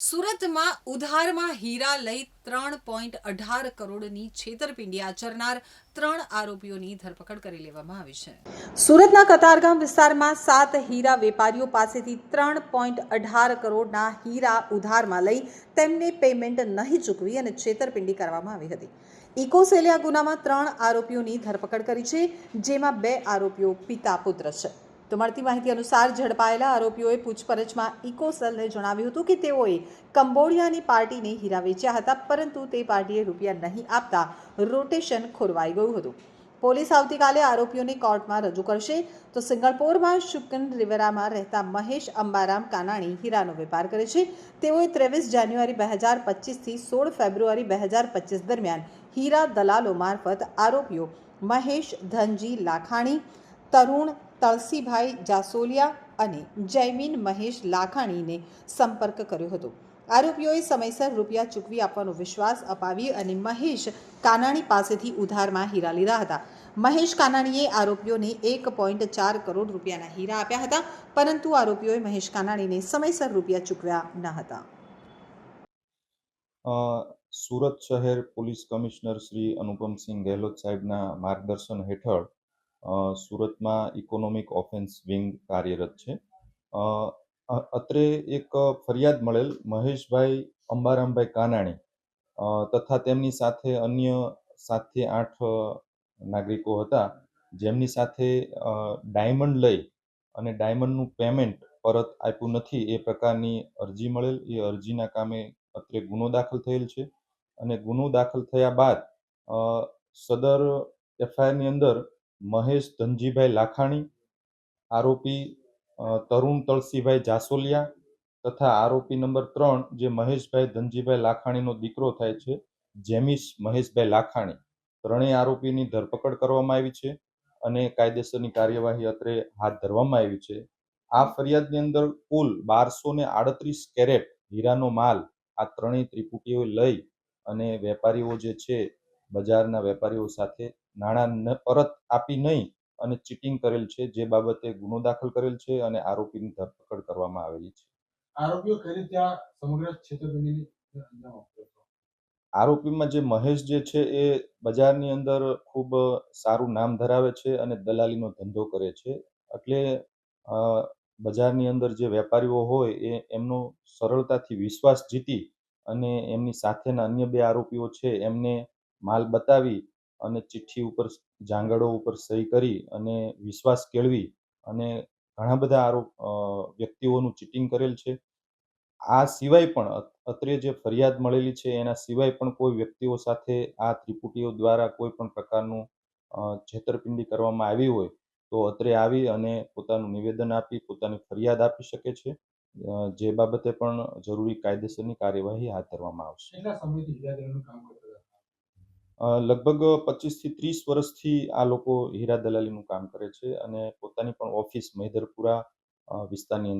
સુરતમાં ઉધારમાં હીરા લઈ ત્રણ પોઈન્ટ અઢાર કરોડની છેતરપિંડી આચરનાર ત્રણ આરોપીઓની ધરપકડ કરી લેવામાં આવી છે. સુરતના કતારગામ વિસ્તારમાં સાત હીરા વેપારીઓ પાસેથી ત્રણ પોઈન્ટ અઢાર કરોડના હીરા ઉધારમાં લઈ તેમને પેમેન્ટ નહીં ચૂકવી અને છેતરપિંડી કરવામાં આવી હતી. ઇકોસેલિયા ગુનામાં ત્રણ આરોપીઓની ધરપકડ કરી છે, જેમાં બે આરોપીઓ પિતા પુત્ર છે. તો મળતી માહિતી અનુસાર ઝડપાયેલા આરોપીઓએ પૂછપરછમાં ઇકોસેલને જણાવ્યું હતું કે તેઓએ કંબોડિયાની પાર્ટીને હીરા વેચ્યા હતા, પરંતુ તે પાર્ટીએ રૂપિયા નહીં આપતા રોટેશન ખોરવાઈ ગયું હતું. પોલીસ આવતીકાલે આરોપીઓને કોર્ટમાં રજૂ કરશે. તો સિંગળપોરમાં શુકન રિવેરામાં રહેતા મહેશ અંબારામ કાનાણી હીરાનો વેપાર કરે છે. તેઓએ ત્રેવીસ જાન્યુઆરી બે હજાર પચીસથી સોળ ફેબ્રુઆરી બે હજાર પચીસ દરમિયાન હીરા દલાલો મારફત આરોપીઓ મહેશ ધનજી લાખાણી તરુણ તળસીભાઈ જાસોલિયા અને જયમીન મહેશ લાખાણીને સંપર્ક કર્યો હતો. આરોપીઓએ સમયસર રૂપિયા ચૂકવી આપવાનો વિશ્વાસ અપાવી અને મહેશ કાનાણી પાસેથી ઉધારમાં હીરા લીધા હતા. મહેશ કાનાણીએ આરોપીઓને એક પોઈન્ટ ચાર કરોડ રૂપિયાના હીરા આપ્યા હતા, પરંતુ આરોપીઓએ મહેશ કાનાણીને સમયસર રૂપિયા ચૂકવ્યા ન હતા. સુરત શહેર પોલીસ કમિશનર શ્રી અનુપમસિંહ ગેહલોત સાહેબના માર્ગદર્શન હેઠળ સુરતમાં ઇકોનોમિક ઓફેન્સ વિંગ કાર્યરત છે. અત્રે એક ફરિયાદ મળેલ મહેશભાઈ અંબારામભાઈ કાનાણી તથા તેમની સાથે અન્ય સાતથી આઠ નાગરિકો હતા, જેમની સાથે ડાયમંડ લઈ અને ડાયમંડનું પેમેન્ટ પરત આપ્યું નથી, એ પ્રકારની અરજી મળેલ. એ અરજીના કામે અત્રે ગુનો દાખલ થયેલ છે અને ગુનો દાખલ થયા બાદ સદર એફઆઈઆરની અંદર મહેશ ધનજીભાઈ લાખાણી, આરોપી તરુણ તળસીભાઈ જાસોલિયા તથા આરોપી નંબર ત્રણ જે મહેશભાઈ ધનજીભાઈ લાખાણીનો દીકરો થાય છે જેમિશ મહેશભાઈ લાખાણી. ત્રણેય આરોપીની ધરપકડ કરવામાં આવી છે અને કાયદેસરની કાર્યવાહી અત્રે હાથ ધરવામાં આવી છે. આ ફરિયાદની અંદર કુલ બારસો ને આડત્રીસ કેરેટ હીરાનો માલ આ ત્રણેય ત્રિપુટીઓ લઈ અને વેપારીઓ જે છે, બજારના વેપારીઓ સાથે નાણાં પરત આપી નહીં અને ચીટિંગ કરેલ છે જે બાબતે ગુનો દાખલ કરેલ છે અને આરોપીની ધરપકડ કરવામાં આવેલી છે. આરોપીઓ રીતે સમગ્ર છેતરપિંડીની આરોપીમાં જે મહેશ જે છે એ બજારની અંદર ખૂબ સારું નામ ધરાવે છે અને દલાલીનો ધંધો કરે છે. એટલે બજારની અંદર જે વેપારીઓ હોય એ એમનો સરળતાથી વિશ્વાસ જીતી અને એમની સાથેના અન્ય બે આરોપીઓ છે એમને માલ બતાવી અને ચિઠ્ઠી ઉપર જાંગડો ઉપર સહી કરી અને વિશ્વાસ કેળવી અને ઘણા બધા આરોપ વ્યક્તિઓનું ચીટિંગ કરેલ છે. આ સિવાય પણ અત્રે જે ફરિયાદ મળેલી છે એના સિવાય પણ કોઈ વ્યક્તિઓ સાથે આ ત્રિપુટીઓ દ્વારા કોઈ પણ પ્રકારનું છેતરપિંડી કરવામાં આવી હોય તો અત્રે આવી અને પોતાનું નિવેદન આપી, પોતાની ફરિયાદ આપી શકે છે. જે બાબતે પણ જરૂરી કાયદેસરની કાર્યવાહી હાથ ધરવામાં આવશે કેટલા સમયથી હીરા દલાલનું કામ કરતા હતા અ, લગભગ પચીસથી ત્રીસ વર્ષથી આ લોકો હીરા દલાલીનું કામ કરે છે અને પોતાની પણ ઓફિસ મહિધરપુરા વિસ્તારની અંદર